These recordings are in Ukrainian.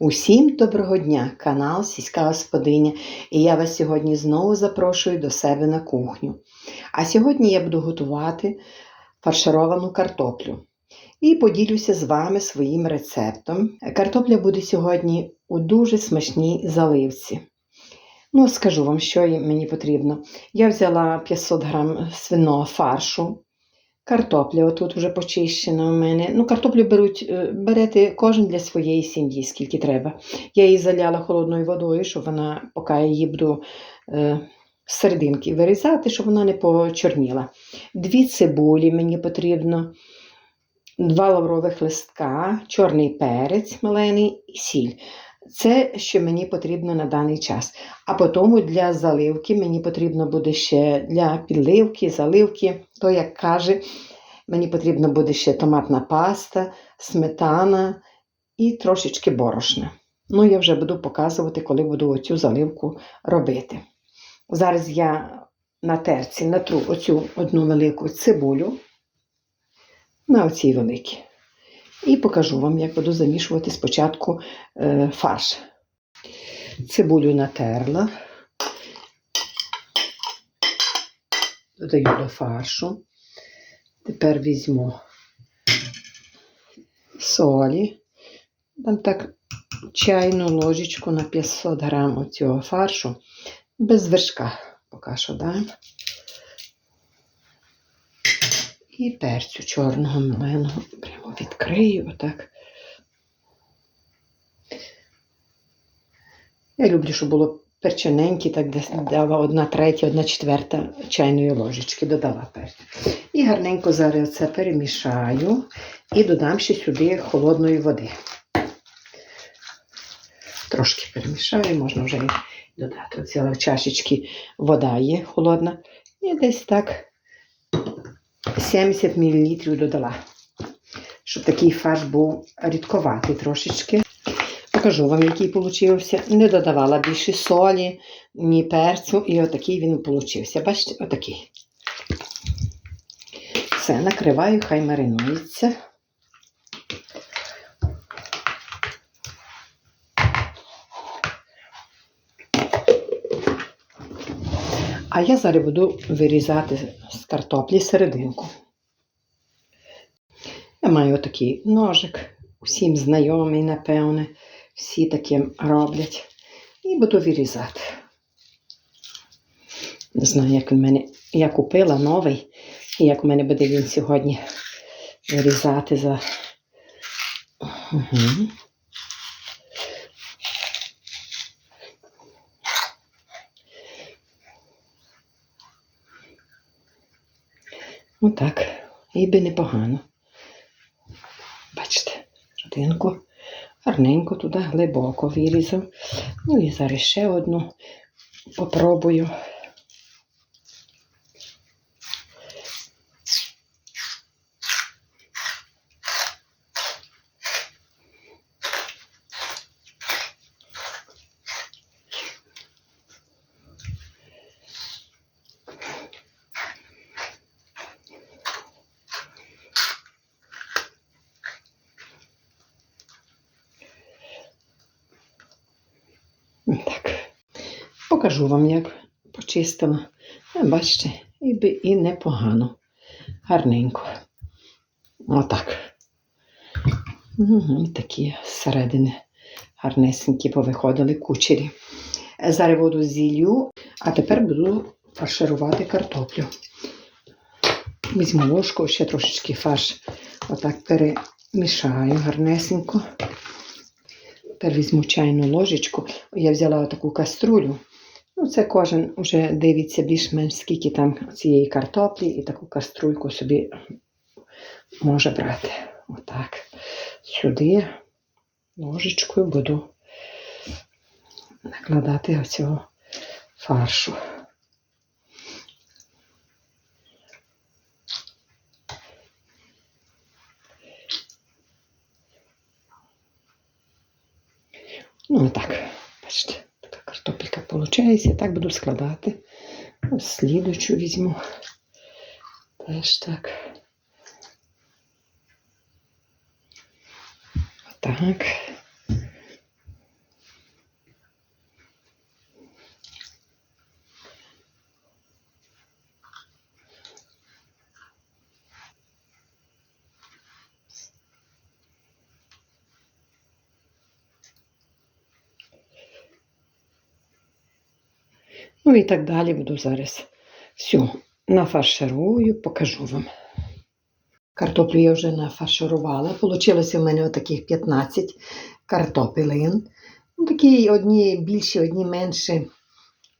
Усім доброго дня, канал Сільська Господиня, і я вас сьогодні знову запрошую до себе на кухню. А сьогодні я буду готувати фаршировану картоплю і поділюся з вами своїм рецептом. Картопля буде сьогодні у дуже смачній заливці. Ну, скажу вам, що мені потрібно. Я взяла 500 грам свиного фаршу. Картопля отут вже почищена у мене. Ну, картоплю беруть, е, берете кожен для своєї сім'ї, скільки треба. Я її заляла холодною водою, щоб вона, поки я її буду е, з серединки вирізати, щоб вона не почорніла. Дві цибулі мені потрібно, два лаврових листка, чорний перець малений і сіль. Це, що мені потрібно на даний час. А потім для заливки мені потрібно буде ще для підливки, заливки, то, як каже, мені потрібно буде ще томатна паста, сметана і трошечки борошна. Ну, я вже буду показувати, коли буду оцю заливку робити. Зараз я на терці натру оцю одну велику цибулю на оцій великій. І покажу вам, як буду замішувати спочатку е, фарш. Цибулю натерла, додаю до фаршу. Тепер візьму солі, там так чайну ложечку на 500 грам цього фаршу, без вершка поки що дам. І перцю чорного меленого відкрию отак. Я люблю, щоб було перчененьке, так дала одна третя, одна четверта чайної ложечки, додала перцю. І гарненько зараз це перемішаю і додам ще сюди холодної води. Трошки перемішаю, можна вже і додати. Оце в чашечки вода є холодна. І десь так 70 мл додала, щоб такий фарш був рідковатий трошечки. Покажу вам, який получився. Не додавала більше солі, ні перцю, і отакий він получився. Бачите, отакий. Все, накриваю, хай маринується. А я зараз буду вирізати з картоплі серединку. Я маю отакий ножик, усім знайомий, напевне, всі таким роблять. І буду вирізати. Не знаю, як він мене. Я купила новий, і як у мене буде він сьогодні вирізати за. Угу. Отак. І би непогано. Бачите, родинку. Гарненько туди глибоко вирізав. Ну і зараз ще одну попробую. Так. Покажу вам, як почистила. Е, Бачите, і, і непогано. Гарненько. Отак. Угу, такі зсередини гарнесенькі повиходили кучері. Е, Зараз воду зілью, а тепер буду фарширувати картоплю. Візьму ложку, ще трошечки фарш отак перемішаю гарнесенько. Тепер візьму чайну ложечку. Я взяла таку каструлю. Ну, це кожен вже дивиться більш-менш, скільки там цієї картоплі, і таку каструльку собі може брати. Отак. Сюди ложечкою буду накладати оцього фаршу. Ну, так, бачите, така картопелька я Так буду складати. Ось слідучу візьму. Теж так. Отак. Ну і так далі буду зараз всю нафарширую, покажу вам. Картоплю я вже нафарширувала. Получилося в мене отаких 15 картопелин. Ну, такі одні більші, одні менші.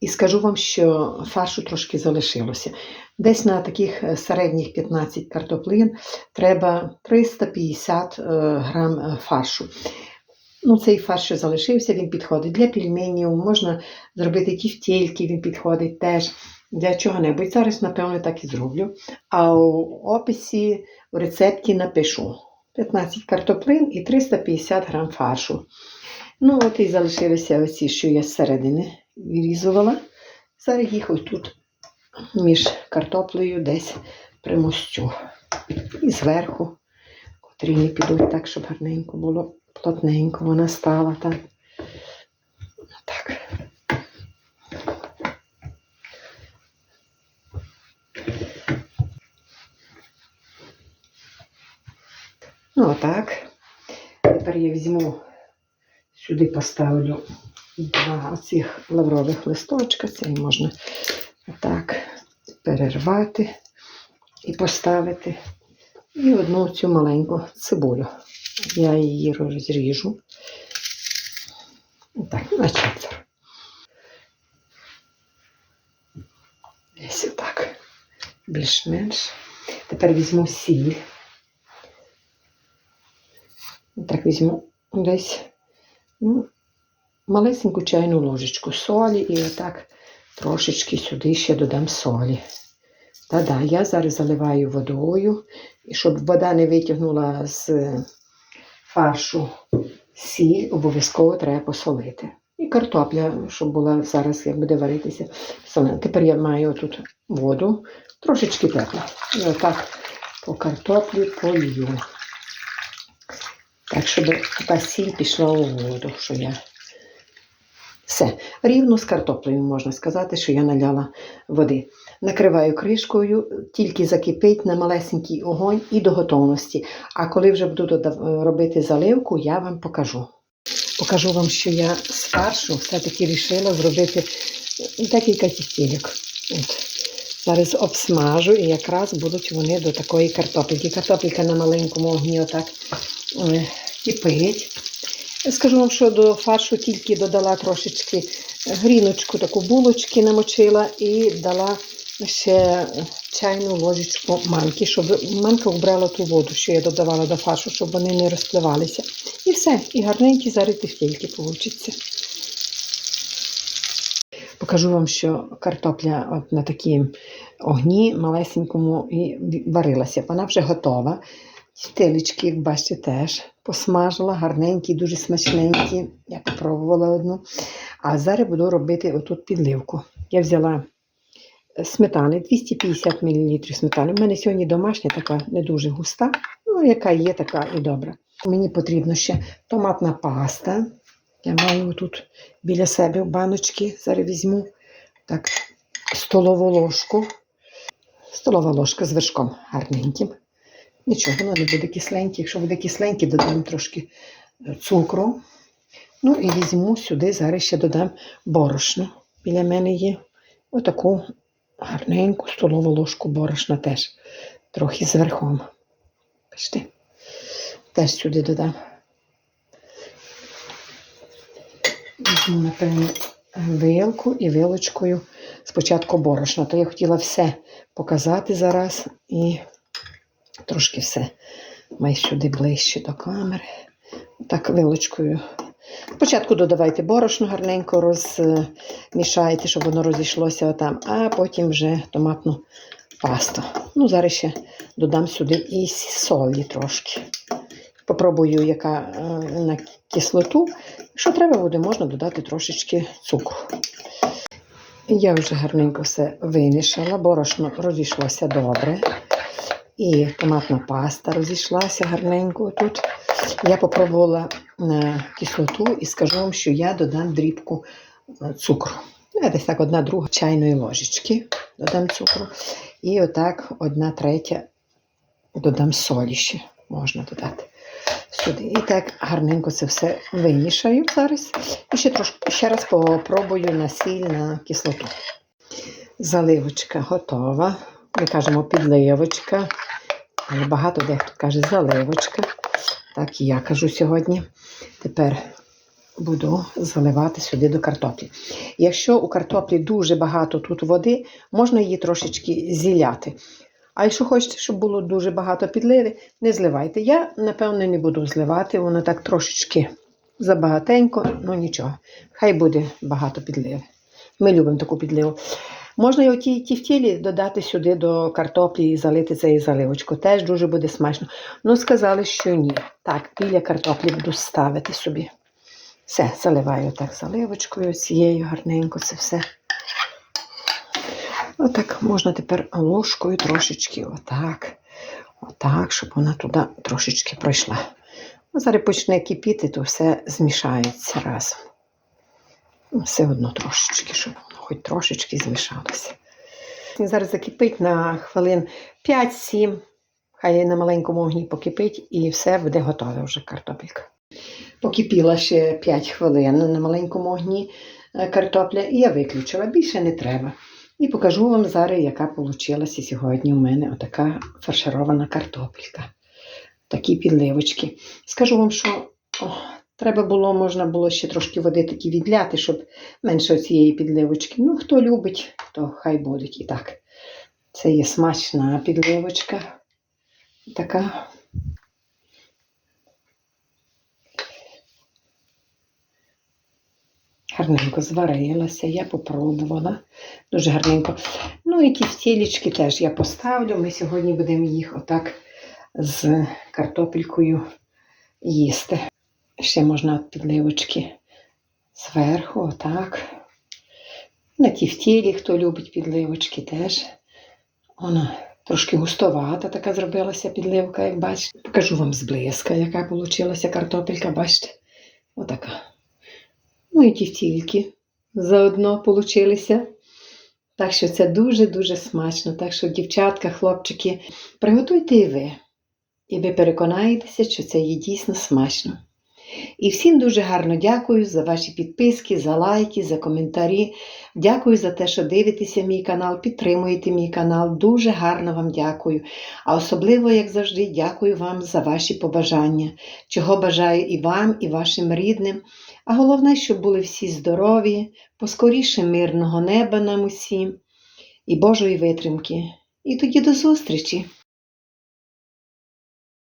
І скажу вам, що фаршу трошки залишилося. Десь на таких е, середніх 15 картоплин треба 350 е, грам е, фаршу. Ну, цей фарш, що залишився, він підходить для пельменів, можна зробити тівтєльки, він підходить теж для чого-небудь. Зараз, напевно, так і зроблю. А у описі, у рецепті напишу 15 картоплин і 350 грам фаршу. Ну, от і залишилися оці, що я зсередини вирізувала. Зараз їх ось тут між картоплею десь примостю. І зверху, котрі не підуть так, щоб гарненько було, плотненько вона стала там. Так. Ну, отак. Тепер я візьму, сюди поставлю два цих лаврових листочка. Це можна отак перервати і поставити. І одну цю маленьку цибулю. Я її розріжу. Так, на четверо. Десь отак. Більш-менш. Тепер візьму сіль. Так візьму десь ну, малесеньку чайну ложечку солі і отак трошечки сюди ще додам солі. Та-да, я зараз заливаю водою, і щоб вода не витягнула з фаршу сіль, обов'язково треба посолити. І картопля, щоб була зараз, як буде варитися, солена. Тепер я маю тут воду, трошечки тепла. І отак по картоплі полью. Так, щоб та сіль пішла у воду, що я. Все. Рівно з картоплею можна сказати, що я наляла води. Накриваю кришкою, тільки закипить на малесенький огонь і до готовності. А коли вже буду робити заливку, я вам покажу. Покажу вам, що я з фаршу все-таки вирішила зробити декілька тістілек. От. Зараз обсмажу і якраз будуть вони до такої картопельки. Картопелька на маленькому огні отак е, кипить. Скажу вам, що до фаршу тільки додала трошечки гріночку, таку булочки намочила і дала ще чайну ложечку манки, щоб манка вбрала ту воду, що я додавала до фаршу, щоб вони не розпливалися. І все, і гарненькі зараз тільки получаться. Покажу вам, що картопля от на такій огні малесенькому і варилася. Вона вже готова. Стелечки, як бачите, теж посмажила, гарненькі, дуже смачненькі. Я попробувала одну. А зараз буду робити отут підливку. Я взяла сметани, 250 мл сметани. У мене сьогодні домашня, така не дуже густа, ну, яка є, така і добра. Мені потрібно ще томатна паста. Я маю тут біля себе баночки. Зараз візьму так, столову ложку. Столова ложка з вершком гарненьким. Нічого, воно не буде кисленьке. Якщо буде кисленьке, додам трошки е, цукру. Ну і візьму сюди, зараз ще додам борошно. Біля мене є отаку гарненьку столову ложку борошна теж. Трохи з верхом. Бачите? Теж сюди додам. Візьму, напевно, вилку і вилочкою спочатку борошна. То я хотіла все показати зараз і трошки все май сюди ближче до камери. Так, вилочкою. Спочатку додавайте борошно гарненько розмішайте, щоб воно розійшлося отам, а потім вже томатну пасту. Ну, зараз ще додам сюди і солі трошки. Попробую, яка е, на кислоту. Якщо треба буде, можна додати трошечки цукру. Я вже гарненько все вимішала, борошно розійшлося добре. І томатна паста розійшлася гарненько тут. Я попробувала кислоту і скажу вам, що я додам дрібку е, цукру. Я десь так одна друга чайної ложечки додам цукру. І отак одна третя додам солі ще можна додати. сюди. І так гарненько це все вимішаю зараз. І ще трошки ще раз попробую на сіль на кислоту. Заливочка готова. Ми кажемо підливочка, багато дехто каже заливочка. Так і я кажу сьогодні. Тепер буду заливати сюди до картоплі. Якщо у картоплі дуже багато тут води, можна її трошечки зіляти. А якщо хочете, щоб було дуже багато підливи, не зливайте. Я, напевно, не буду зливати, воно так трошечки забагатенько, ну нічого. Хай буде багато підливи. Ми любимо таку підливу. Можна і оті ті в тілі додати сюди до картоплі і залити цією заливочкою. Теж дуже буде смачно. Ну, сказали, що ні. Так, біля картоплі буду ставити собі. Все, заливаю так заливочкою, цією гарненько це все. Отак можна тепер ложкою трошечки, отак, отак, щоб вона туди трошечки пройшла. Ну, Зараз почне кипіти, то все змішається разом. Все одно трошечки, щоб хоч трошечки змішалося. Зараз закипить на хвилин 5-7, хай на маленькому огні покипить і все буде готове вже картопелька. Покипіла ще 5 хвилин на маленькому огні е, картопля, і я виключила, більше не треба. І покажу вам зараз, яка вийшла сьогодні у мене отака фарширована картопелька. Такі підливочки. Скажу вам, що о, треба було, можна було ще трошки води такі відляти, щоб менше цієї підливочки. Ну, хто любить, то хай буде і так. Це є смачна підливочка. Така. Гарненько зварилася, я попробувала. Дуже гарненько. Ну, і ті втілічки теж я поставлю. Ми сьогодні будемо їх отак з картопелькою їсти. Ще можна підливочки зверху, отак. На ті втілі, хто любить підливочки теж. Вона трошки густовата така зробилася підливка, як бачите. Покажу вам зблизька, яка вийшла картопелька, бачите? Отака. Ну і ті втільки заодно получилися. Так що це дуже-дуже смачно. Так що, дівчатка, хлопчики, приготуйте і ви. І ви переконаєтеся, що це є дійсно смачно. І всім дуже гарно дякую за ваші підписки, за лайки, за коментарі. Дякую за те, що дивитеся мій канал, підтримуєте мій канал. Дуже гарно вам дякую. А особливо, як завжди, дякую вам за ваші побажання, чого бажаю і вам, і вашим рідним. А головне, щоб були всі здорові, поскоріше мирного неба нам усім і Божої витримки. І тоді до зустрічі!